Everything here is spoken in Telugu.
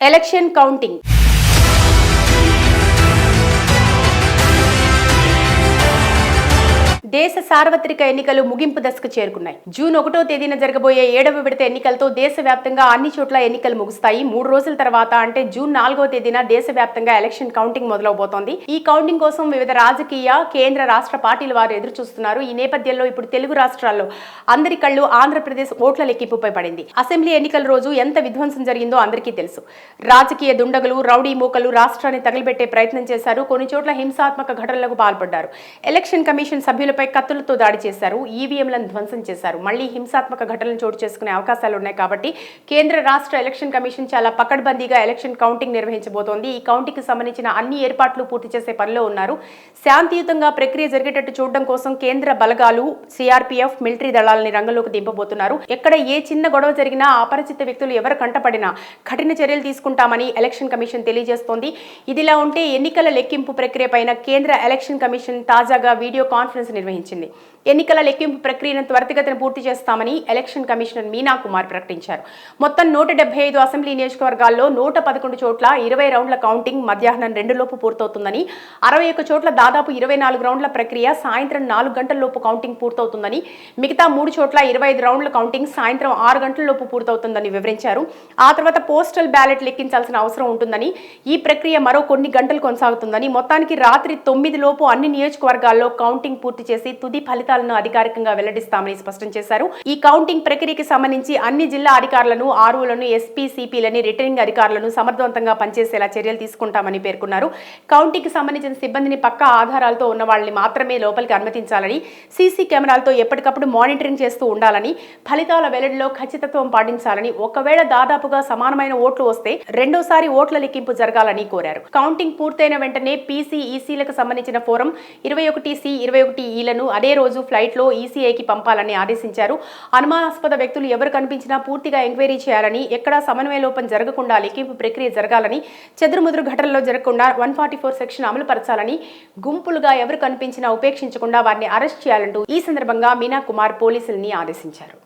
Election counting. దేశ సార్వత్రిక ఎన్నికలు ముగింపు దశకు చేరుకున్నాయి. జూన్ ఒకటో తేదీన జరగబోయే ఏడవ విడత ఎన్నికలతో దేశవ్యాప్తంగా అన్ని చోట్ల ఎన్నికలు ముగుస్తాయి. మూడు రోజుల తర్వాత అంటే జూన్ నాలుగో తేదీన దేశవ్యాప్తంగా ఎలక్షన్ కౌంటింగ్ మొదలవబోతోంది. ఈ కౌంటింగ్ కోసం వివిధ రాజకీయ కేంద్ర రాష్ట్ర పార్టీల వారు ఎదురు చూస్తున్నారు ఈ నేపథ్యంలో ఇప్పుడు తెలుగు రాష్ట్రాల్లో అందరి కళ్ళు ఆంధ్రప్రదేశ్ ఓట్ల లెక్కింపుపై పడింది. అసెంబ్లీ ఎన్నికల రోజు ఎంత విధ్వంసం జరిగిందో అందరికీ తెలుసు. రాజకీయ దుండగులు రౌడీ మూకలు రాష్ట్రాన్ని తగిలిపెట్టే ప్రయత్నం చేశారు. కొన్ని చోట్ల హింసాత్మక ఘటనలకు పాల్పడ్డారు. ఎలక్షన్ కమిషన్ సభ్యులపై కత్తులు కత్తులతో దాడి చేశారు ఈవీఎంలను ధ్వంసం చేశారు. మళ్ళీ హింసాత్మక ఘటనలు చోటు చేసుకునే అవకాశాలు ఉన్నాయి కాబట్టి కేంద్ర రాష్ట్ర ఎలక్షన్ కమిషన్ చాలా పకడ్బందీగా ఎలక్షన్ కౌంటింగ్ నిర్వహించబోతోంది. ఈ కౌంటింగ్కి సంబంధించిన అన్ని ఏర్పాట్లు పూర్తి చేసే పనిలో ఉన్నారు. శాంతియుతంగా ప్రక్రియ జరిగేటట్టు చూడడం కోసం కేంద్ర బలగాలు సిఆర్పీఎఫ్ మిలిటరీ దళాలని రంగంలోకి దింపబోతున్నారు. ఎక్కడ ఏ చిన్న గొడవ జరిగినా అపరిచిత వ్యక్తులు ఎవరు కంటపడినా కఠిన చర్యలు తీసుకుంటామని ఎలక్షన్ కమిషన్ తెలియజేస్తోంది. ఇదిలా ఉంటే ఎన్నికల లెక్కింపు ప్రక్రియ పైన కేంద్ర ఎలక్షన్ కమిషన్ తాజాగా వీడియో కాన్ఫరెన్స్ నిర్వహించింది. dele. ఎన్నికల లెక్కింపు ప్రక్రియను త్వరితగతిన పూర్తి చేస్తామని ఎలక్షన్ కమిషనర్ మీనా కుమార్ ప్రకటించారు. మొత్తం నూట డెబ్బై ఐదు అసెంబ్లీ నియోజకవర్గాల్లో నూట పదకొండు చోట్ల ఇరవై రౌండ్ల కౌంటింగ్ మధ్యాహ్నం రెండు లోపు పూర్తవుతుందని అరవై ఒక్క చోట్ల దాదాపు ఇరవై నాలుగు రౌండ్ల ప్రక్రియ సాయంత్రం నాలుగు గంటలలోపు కౌంటింగ్ పూర్తవుతుందని మిగతా మూడు చోట్ల ఇరవై ఐదు రౌండ్ల కౌంటింగ్ సాయంత్రం ఆరు గంటలలోపు పూర్తవుతుందని వివరించారు. ఆ తర్వాత పోస్టల్ బ్యాలెట్ లెక్కించాల్సిన అవసరం ఉంటుందని ఈ ప్రక్రియ మరో కొన్ని గంటలు కొనసాగుతుందని మొత్తానికి రాత్రి తొమ్మిది లోపు అన్ని నియోజకవర్గాల్లో కౌంటింగ్ పూర్తి చేసి తుది ఫలితాలను అధికారికంగా వెల్లడిస్తామని స్పష్టం చేశారు. ఈ కౌంటింగ్ ప్రక్రియకి సంబంధించి అన్ని జిల్లా అధికారులను ఆర్ఓలను ఎస్పీ సిపిలని రిటర్నింగ్ అధికారులను సమర్థవంతంగా పనిచేసేలా చర్యలు తీసుకుంటామని పేర్కొన్నారు. కౌంటింగ్ సంబంధించిన సిబ్బందిని పక్కా ఆధారాలతో ఉన్న వాళ్ళని మాత్రమే లోపలికి అనుమతించాలని సీసీ కెమెరాలతో ఎప్పటికప్పుడు మానిటరింగ్ చేస్తూ ఉండాలని ఫలితాల వెల్లడిలో ఖచ్చితత్వం పాటించాలని ఒకవేళ దాదాపుగా సమానమైన ఓట్లు వస్తే రెండోసారి ఓట్ల లెక్కింపు జరగాలని కోరారు. కౌంటింగ్ పూర్తయిన వెంటనే పీసీ ఈసీలకు సంబంధించిన ఫోరం ఇరవై ఒకటి సి ఇరవై ఒకటి ఈలను అదే రోజు ఫ్లైట్లో ఈసీఐకి పంపాలని ఆదేశించారు. అనుమానాస్పద వ్యక్తులు ఎవరు కనిపించినా పూర్తిగా ఎంక్వైరీ చేయాలని ఎక్కడా సమన్వయ లోపం జరగకుండా లెక్కింపు ప్రక్రియ జరగాలని చెదురుముదురు ఘటనలో జరగకుండా వన్ ఫార్టీ ఫోర్ సెక్షన్ అమలు పరచాలని గుంపులుగా ఎవరు కనిపించినా ఉపేక్షించకుండా వారిని అరెస్ట్ చేయాలంటూ ఈ సందర్భంగా మీనా కుమార్ పోలీసుల్ని ఆదేశించారు.